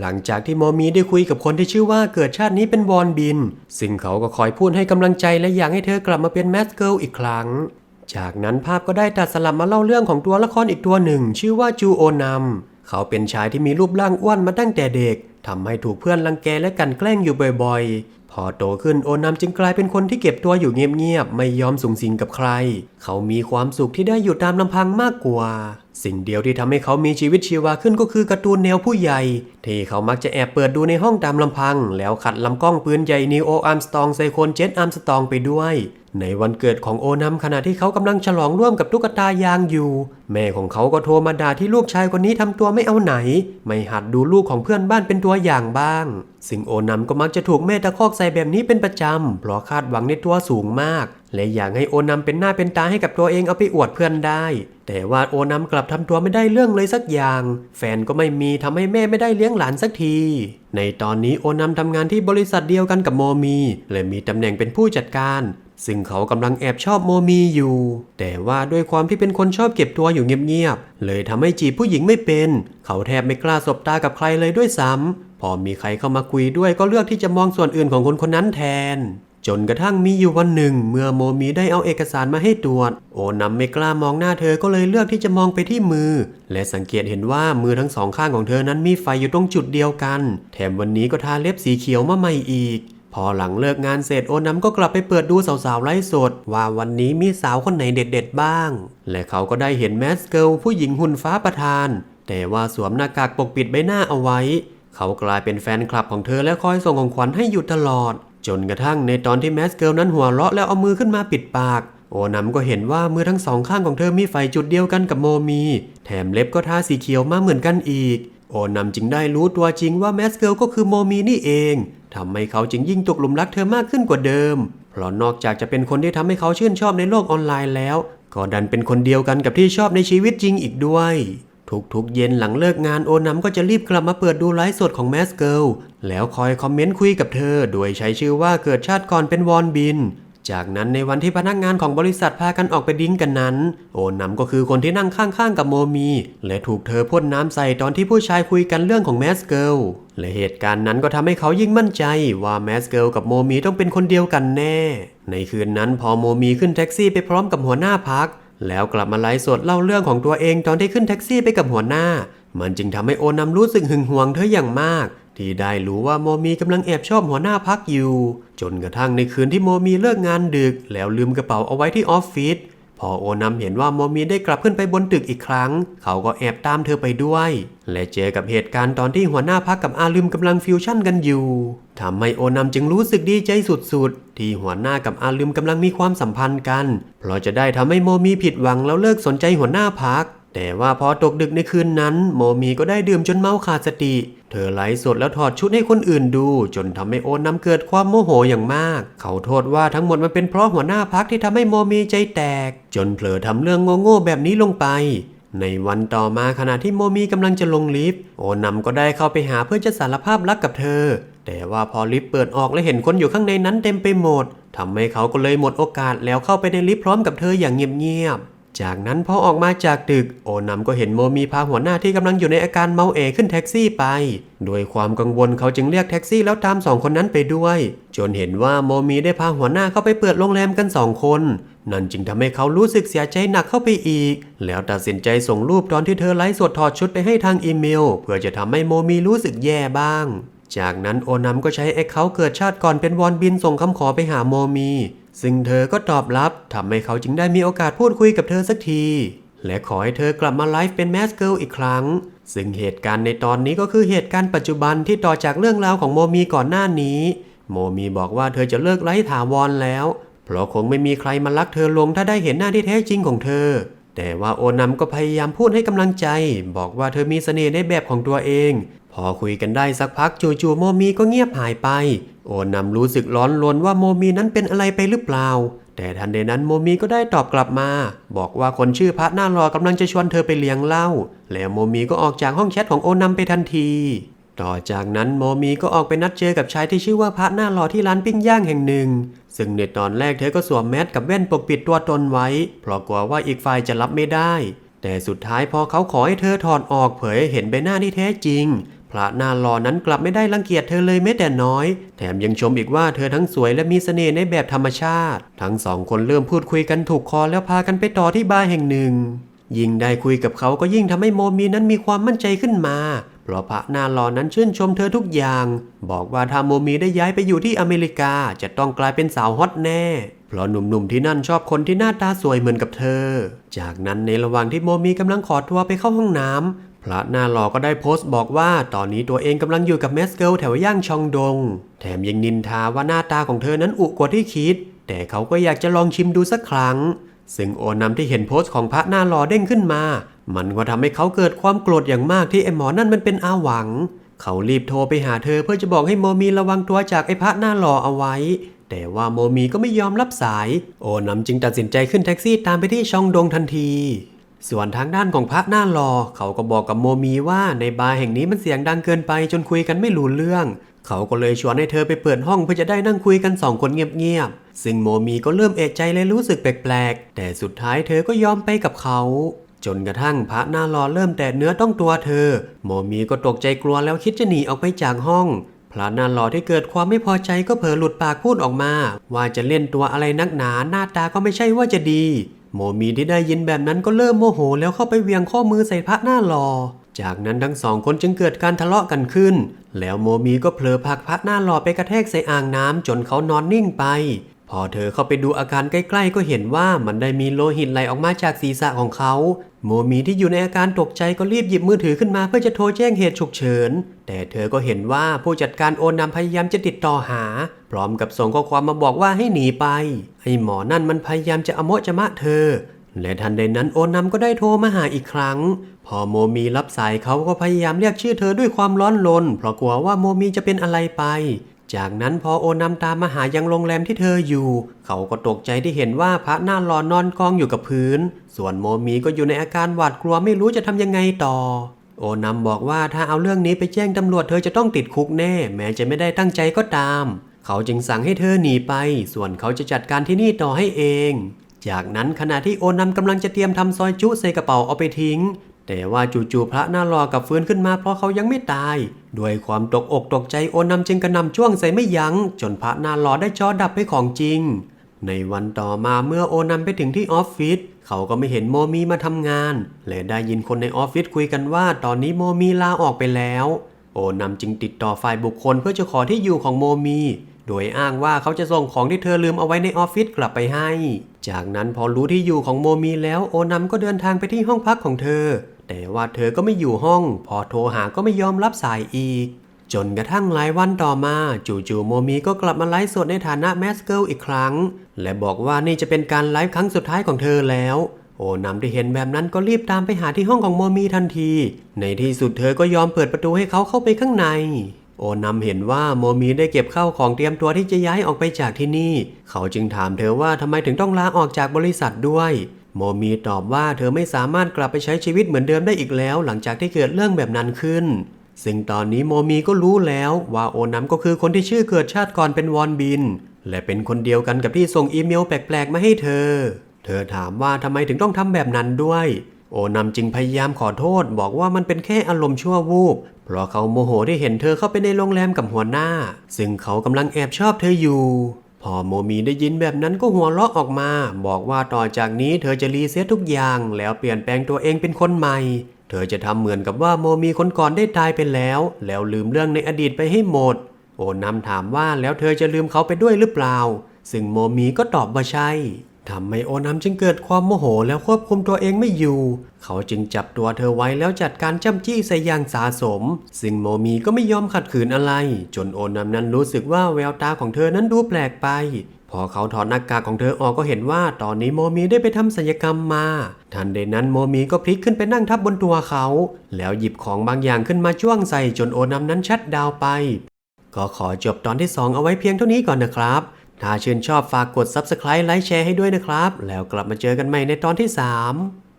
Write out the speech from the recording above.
หลังจากที่โมมีได้คุยกับคนที่ชื่อว่าเกิดชาตินี้เป็นวอนบิน ซึ่งเขาก็คอยพูดให้กำลังใจและอยากให้เธอกลับมาเป็นแมสเกิลอีกครั้ง จากนั้นภาพก็ได้ตัดสลับมาเล่าเรื่องของตัวละครอีกตัวหนึ่ง ชื่อว่าจูโอนำเขาเป็นชายที่มีรูปร่างอ้วนมาตั้งแต่เด็กทำให้ถูกเพื่อนรังแกและกันแกล้งอยู่บ่อย พอโตขึ้นโอนามจึงกลายเป็นคนที่เก็บตัวอยู่เงียบๆ ไม่ยอมสูงสิงกับใคร เขามีความสุขที่ได้อยู่ตามลำพังมากกว่า สิ่งเดียวที่ทำให้เขามีชีวิตชีวาขึ้นก็คือการ์ตูนแนวผู้ใหญ่ ที่เขามักจะแอบเปิดดูในห้องตามลำพัง แล้วขัดลำกล้องปืนใหญ่นิโออาร์มสตองไซโคนเจ็ตอาร์มสตองไปด้วย ในวันเกิดของโอนำขณะที่เขากำลังฉลองร่วมกับตุ๊กตายางอยู่ แม่ของเขาก็โทรมาด่าที่ลูกชายคนนี้ทำตัวไม่เอาไหน ไม่หัดดูลูกของเพื่อนบ้านเป็นตัวอย่างบ้าง ซึ่งโอนำก็มักจะถูกแม่ตะคอกใส่แบบนี้เป็นประจำเพราะคาดหวังในตัวสูงมาก และอยากให้โอนำเป็นหน้าเป็นตาให้กับตัวเองเอาไปอวดเพื่อนได้ แต่ว่าโอนำกลับทำตัวไม่ได้เรื่องเลยสักอย่าง แฟนก็ไม่มีทำให้แม่ไม่ได้เลี้ยงหลานสักที ในตอนนี้โอนำทำงานที่บริษัทเดียวกันกับโมมี และมีตำแหน่งเป็นผู้จัดการ ซึ่งเขากำลังแอบชอบโมมีอยู่ แต่ว่าด้วยความที่เป็นคนชอบเก็บตัวอยู่เงียบๆ เลยทำให้จีบผู้หญิงไม่เป็น เขาแทบไม่กล้าสบตากับใครเลยด้วยซ้ำ พอมีใครเข้ามาคุยด้วยก็เลือกที่จะมองส่วนอื่นของคนคนนั้นแทน จนกระทั่งมีอยู่วันหนึ่ง เมื่อโมมีได้เอาเอกสารมาให้ตรวจ โอนำไม่กล้ามองหน้าเธอก็เลยเลือกที่จะมองไปที่มือ และสังเกตเห็นว่ามือทั้งสองข้างของเธอนั้นมีไฟอยู่ตรงจุดเดียวกัน แถมวันนี้ก็ทาเล็บสีเขียวมาใหม่อีก พอหลังเลิกงานเสร็จโอนำก็กลับไปเปิดดูสาวๆไล่สด ว่าวันนี้มีสาวคนไหนเด็ดๆบ้าง และเขาก็ได้เห็นแมสเกิลผู้หญิงหุ่นฟ้าประธาน แต่ว่าสวมหน้ากากปกปิดใบหน้าเอาไว้ เขากลายเป็นแฟนคลับของเธอและคอยส่งของขวัญให้อยู่ตลอด จนกระทั่งในตอนที่แมสเกิลนั้นหัวเราะแล้วเอามือขึ้นมาปิดปากโอนำก็เห็นว่ามือทั้งสองข้างของเธอมีไฟจุดเดียวกันกับโมมี แถมเล็บก็ทาสีเขียวมาเหมือนกันอีก โอนำจึงได้รู้ตัวจริงว่าแมสเกิลก็คือโมมีนี่เองทำให้เขาจึงยิ่งตกหลุมรักเธอมากขึ้นกว่าเดิม เพราะนอกจากจะเป็นคนที่ทำให้เขาชื่นชอบในโลกออนไลน์แล้ว ก็ดันเป็นคนเดียวกันกับที่ชอบในชีวิตจริงอีกด้วยทุกๆเย็นหลังเลิกงานโอนำก็จะรีบกลับมาเปิดดูไลฟ์สดของแมสเกิลแล้วคอยคอมเมนต์คุยกับเธอ โดยใช้ชื่อว่าเกิดชาติก่อนเป็นวอนบิน จากนั้นในวันที่พนักงานของบริษัทพากันออกไปดิ้งกันนั้น โอนำก็คือคนที่นั่งข้างๆกับโมมี และถูกเธอพ่นน้ำใส่ตอนที่ผู้ชายคุยกันเรื่องของแมสเกิลและเหตุการณ์นั้นก็ทำให้เขายิ่งมั่นใจว่าแมสเกิลกับโมมีต้องเป็นคนเดียวกันแน่ ในคืนนั้นพอโมมีขึ้นแท็กซี่ไปพร้อมกับหัวหน้าพัก แล้วกลับมาไลฟ์สดเล่าเรื่องของตัวเองตอนที่ขึ้นแท็กซี่ไปกับหัวหน้า มันจึงทำให้โอนำรู้สึกหึงหวงเธออย่างมาก ที่ได้รู้ว่าโมมีกำลังแอบชอบหัวหน้าพักอยู่ จนกระทั่งในคืนที่โมมีเลิกงานดึก แล้วลืมกระเป๋าเอาไว้ที่ออฟฟิศพอโอนำเห็นว่าโมมีได้กลับขึ้นไปบนตึกอีกครั้ง เขาก็แอบตามเธอไปด้วย และเจอกับเหตุการณ์ตอนที่หัวหน้าพักกับอาลืมกำลังฟิวชั่นกันอยู่ทำให้โอนำจึงรู้สึกดีใจสุดๆ ที่หัวหน้ากับอาลืมกำลังมีความสัมพันธ์กัน เพราะจะได้ทำให้โมมีผิดหวังแล้วเลิกสนใจหัวหน้าพักแต่ว่าพอตกดึกในคืนนั้น โมมีก็ได้ดื่มจนเมาขาดสติ เธอไลฟ์สดแล้วถอดชุดให้คนอื่นดู จนทำให้โอนนำเกิดความโมโหอย่างมาก เขาโทษว่าทั้งหมดมันเป็นเพราะหัวหน้าพักที่ทำให้โมมีใจแตก จนเผลอทำเรื่องโง่ๆแบบนี้ลงไป ในวันต่อมาขณะที่โมมีกำลังจะลงลิฟต์โอนำก็ได้เข้าไปหาเพื่อจะสารภาพรักกับเธอ แต่ว่าพอลิฟต์เปิดออกและเห็นคนอยู่ข้างในนั้นเต็มไปหมดทำให้เขาก็เลยหมดโอกาสแล้วเข้าไปในลิฟต์พร้อมกับเธออย่างเงียบๆ จากนั้นพอออกมาจากตึก โอนำก็เห็นโมมีพาหัวหน้าที่กำลังอยู่ในอาการเมาเอขึ้นแท็กซี่ไป ด้วยความกังวลเขาจึงเรียกแท็กซี่แล้วตามสองคนนั้นไปด้วย จนเห็นว่าโมมีได้พาหัวหน้าเข้าไปเปิดโรงแรมกันสองคน นั่นจึงทำให้เขารู้สึกเสียใจหนักเข้าไปอีก แล้วตัดสินใจส่งรูปตอนที่เธอไลฟ์สดถอดชุดไปให้ทางอีเมล เพื่อจะทำให้โมมีรู้สึกแย่บ้าง จากนั้นโอนำก็ใช้แอคเคาท์เกิดชาติก่อนเป็นวอนบินส่งคำขอไปหาโมมี ซึ่งเธอก็ตอบรับทำให้เขาจึงได้มีโอกาสพูดคุยกับเธอสักที และขอให้เธอกลับมาไลฟ์เป็นแมสเกิลอีกครั้ง ซึ่งเหตุการณ์ในตอนนี้ก็คือเหตุการณ์ปัจจุบันที่ต่อจากเรื่องราวของโมมีก่อนหน้านี้ โมมีบอกว่าเธอจะเลิกไลฟ์ถาวรแล้ว เพราะคงไม่มีใครมารักเธอลงถ้าได้เห็นหน้าที่แท้จริงของเธอ แต่ว่าโอนำก็พยายามพูดให้กำลังใจ บอกว่าเธอมีเสน่ห์ในแบบของตัวเอง พอคุยกันได้สักพักจู่ๆโมมีก็เงียบหายไป โอนำรู้สึกร้อนรนว่าโมมีนั้นเป็นอะไรไปหรือเปล่า แต่ทันใดนั้นโมมีก็ได้ตอบกลับมา บอกว่าคนชื่อพระหน้ารอกำลังจะชวนเธอไปเลี้ยงเหล้าแล้วโมมีก็ออกจากห้องแชทของโอนำไปทันที ต่อจากนั้นโมมีก็ออกไปนัดเจอกับชายที่ชื่อว่าพระหน้ารอที่ร้านปิ้งย่างแห่งหนึ่ง ซึ่งในตอนแรกเธอก็สวมแมสกับแว่นปกปิดตัวตนไว้ เพราะกลัวว่าอีกฝ่ายจะรับไม่ได้ แต่สุดท้ายพอเขาขอให้เธอถอดออกเผยเห็นใบหน้าที่แท้จริง พระหน้าหล่อนั้นกลับไม่ได้รังเกียจเธอเลยแม้แต่น้อย แถมยังชมอีกว่าเธอทั้งสวยและมีเสน่ห์ในแบบธรรมชาติ ทั้งสองคนเริ่มพูดคุยกันถูกคอแล้วพากันไปต่อที่บาร์แห่งหนึ่ง ยิ่งได้คุยกับเขาก็ยิ่งทำให้โมมีนั้นมีความมั่นใจขึ้นมา เพราะพระหน้าหล่อนั้นชื่นชมเธอทุกอย่าง บอกว่าถ้าโมมีได้ย้ายไปอยู่ที่อเมริกาจะต้องกลายเป็นสาวฮอตแน่เพราะหนุ่มๆที่นั่นชอบคนที่หน้าตาสวยเหมือนกับเธอ จากนั้นในระหว่างที่โมมีกำลังขอตัวไปเข้าห้องน้ำ พระหน้าหล่อก็ได้โพสต์บอกว่าตอนนี้ตัวเองกำลังอยู่กับแมสเกิลแถวย่างชองดง แถมยังนินทาว่าหน้าตาของเธอนั้นอุกว่าที่คิด แต่เขาก็อยากจะลองชิมดูสักครั้ง ซึ่งโอนำที่เห็นโพสต์ของพระหน้าหล่อเด้งขึ้นมา มันก็ทำให้เขาเกิดความโกรธอย่างมากที่ไอ้หมอนั่นมันเป็นอาหวัง เขารีบโทรไปหาเธอเพื่อจะบอกให้โมมีระวังตัวจากไอ้พระหน้าหล่อเอาไว้ แต่ว่าโมมีก็ไม่ยอมรับสาย โอนำจึงตัดสินใจขึ้นแท็กซี่ตามไปที่ชองดงทันที ส่วนทางด้านของพระหน้าหล่อเขาก็บอกกับโมมีว่าในบาร์แห่งนี้มันเสียงดังเกินไปจนคุยกันไม่รู้เรื่อง เขาก็เลยชวนให้เธอไปเปิดห้องเพื่อจะได้นั่งคุยกันสองคนเงียบๆ ซึ่งโมมีก็เริ่มเอะใจและรู้สึกแปลกๆ แต่สุดท้ายเธอก็ยอมไปกับเขา จนกระทั่งพระหน้าหล่อเริ่มแตะเนื้อต้องตัวเธอ โมมีก็ตกใจกลัวแล้วคิดจะหนีออกไปจากห้อง พระหน้าหล่อที่เกิดความไม่พอใจก็เผลอหลุดปากพูดออกมา ว่าจะเล่นตัวอะไรนักหนาหน้าตาก็ไม่ใช่ว่าจะดี โมมีที่ได้ยินแบบนั้นก็เริ่มโมโห แล้วเข้าไปเวียงข้อมือใส่พระหน้าหล่อจากนั้นทั้งสองคนจึงเกิดการทะเลาะกันขึ้น แล้วโมมีก็เผลอผลักพระหน้าหล่อไปกระแทกใส่อ่างน้ำจนเขานอนนิ่งไป พอเธอเข้าไปดูอาการใกล้ๆ ก็เห็นว่ามันได้มีโลหิตไหลออกมาจากศีรษะของเขา โมมีที่อยู่ในอาการตกใจก็รีบหยิบมือถือขึ้นมาเพื่อจะโทรแจ้งเหตุฉุกเฉิน แต่เธอก็เห็นว่าผู้จัดการโอนนำพยายามจะติดต่อหา พร้อมกับส่งข้อความมาบอกว่าให้หนีไป ไอ้หมอนั่นมันพยายามจะอโมจะมะเธอ และทันใดนั้นโอนนำก็ได้โทรมาหาอีกครั้ง พอโมมีรับสายเขาก็พยายามเรียกชื่อเธอด้วยความร้อนรนเพราะกลัวว่าโมมีจะเป็นอะไรไป จากนั้นพอโอนำตามมาหายังโรงแรมที่เธออยู่ เขาก็ตกใจที่เห็นว่าพระหน้าหลอนนอนกองอยู่กับพื้น ส่วนโมมีก็อยู่ในอาการหวาดกลัวไม่รู้จะทำยังไงต่อ โอนำบอกว่าถ้าเอาเรื่องนี้ไปแจ้งตำรวจเธอจะต้องติดคุกแน่ แม้จะไม่ได้ตั้งใจก็ตาม เขาจึงสั่งให้เธอหนีไป ส่วนเขาจะจัดการที่นี่ต่อให้เอง จากนั้นขณะที่โอนำกำลังจะเตรียมทำซอยจุใส่กระเป๋าเอาไปทิ้ง แต่ว่าจู่ๆพระหน้ารอกับฟื้นขึ้นมาเพราะเขายังไม่ตาย ด้วยความตกอกตกใจโอนำจึงกระนำจ้วงใส่ไม่ยัง้ง จนพระหน้ารอได้จอดับไปของจริง ในวันต่อมาเมื่อโอนำไปถึงที่ออฟฟิศเขาก็ไม่เห็นโมมีมาทำงานและได้ยินคนในออฟฟิศคุยกันว่าตอนนี้โมมีลาออกไปแล้ว โอนำจึงติดต่อฝ่ายบุคคลเพื่อจะขอที่อยู่ของโมมีโดยอ้างว่าเขาจะส่งของที่เธอลืมเอาไว้ในออฟฟิศกลับไปให้ จากนั้นพอรู้ที่อยู่ของโมมีแล้วโอนำก็เดินทางไปที่ห้องพักของเธอ แต่ว่าเธอก็ไม่อยู่ห้อง พอโทรหาก็ไม่ยอมรับสายอีก จนกระทั่งหลายวันต่อมา จู่ๆโมมีก็กลับมาไลฟ์สดในฐานะแมสเกิลอีกครั้ง และบอกว่านี่จะเป็นการไลฟ์ครั้งสุดท้ายของเธอแล้วโอนำที่เห็นแบบนั้นก็รีบตามไปหาที่ห้องของโมมีทันที ในที่สุดเธอก็ยอมเปิดประตูให้เขาเข้าไปข้างใน โอนำเห็นว่าโมมีได้เก็บข้าวของเตรียมตัวที่จะย้ายออกไปจากที่นี่ เขาจึงถามเธอว่าทำไมถึงต้องลาออกจากบริษัทด้วย โมมีตอบว่าเธอไม่สามารถกลับไปใช้ชีวิตเหมือนเดิมได้อีกแล้ว หลังจากที่เกิดเรื่องแบบนั้นขึ้น ซึ่งตอนนี้โมมีก็รู้แล้วว่าโอนำก็คือคนที่ชื่อเกิดชาติก่อนเป็นวอนบิน และเป็นคนเดียวกันกับที่ส่งอีเมลแปลกๆมาให้เธอ เธอถามว่าทำไมถึงต้องทำแบบนั้นด้วย โอนำจึงพยายามขอโทษ บอกว่ามันเป็นแค่อารมณ์ชั่ววูบ เพราะเขาโมโหที่เห็นเธอเข้าไปในโรงแรมกับหัวหน้า ซึ่งเขากำลังแอบชอบเธออยู่ พอโมมีได้ยินแบบนั้นก็หัวเราะออกมา บอกว่าต่อจากนี้เธอจะรีเซ็ตทุกอย่าง แล้วเปลี่ยนแปลงตัวเองเป็นคนใหม่ เธอจะทำเหมือนกับว่าโมมีคนก่อนได้ตายไปแล้ว แล้วลืมเรื่องในอดีตไปให้หมด โอนำถามว่าแล้วเธอจะลืมเขาไปด้วยหรือเปล่า ซึ่งโมมีก็ตอบว่าใช่ ทำให้โอนำจึงเกิดความโมโหแล้วควบคุมตัวเองไม่อยู่ เขาจึงจับตัวเธอไว้แล้วจัดการจ้ำจี้ใส่อย่างสาสม ซึ่งโมมีก็ไม่ยอมขัดขืนอะไร จนโอนำนั้นรู้สึกว่าแววตาของเธอนั้นดูแปลกไป พอเขาถอดหน้ากากของเธอออกก็เห็นว่าตอนนี้โมมีได้ไปทำศัลยกรรมมา ทันใดนั้นโมมีก็พลิกขึ้นไปนั่งทับบนตัวเขา แล้วหยิบของบางอย่างขึ้นมาจ้วงใส่จนโอนำนั้นชัดดาวไป ก็ขอจบตอนที่ 2 เอาไว้เพียงเท่านี้ก่อนนะครับ ถ้าชื่นชอบฝากกด Subscribe ไลค์แชร์ให้ด้วยนะครับ แล้วกลับมาเจอกันใหม่ในตอนที่ 3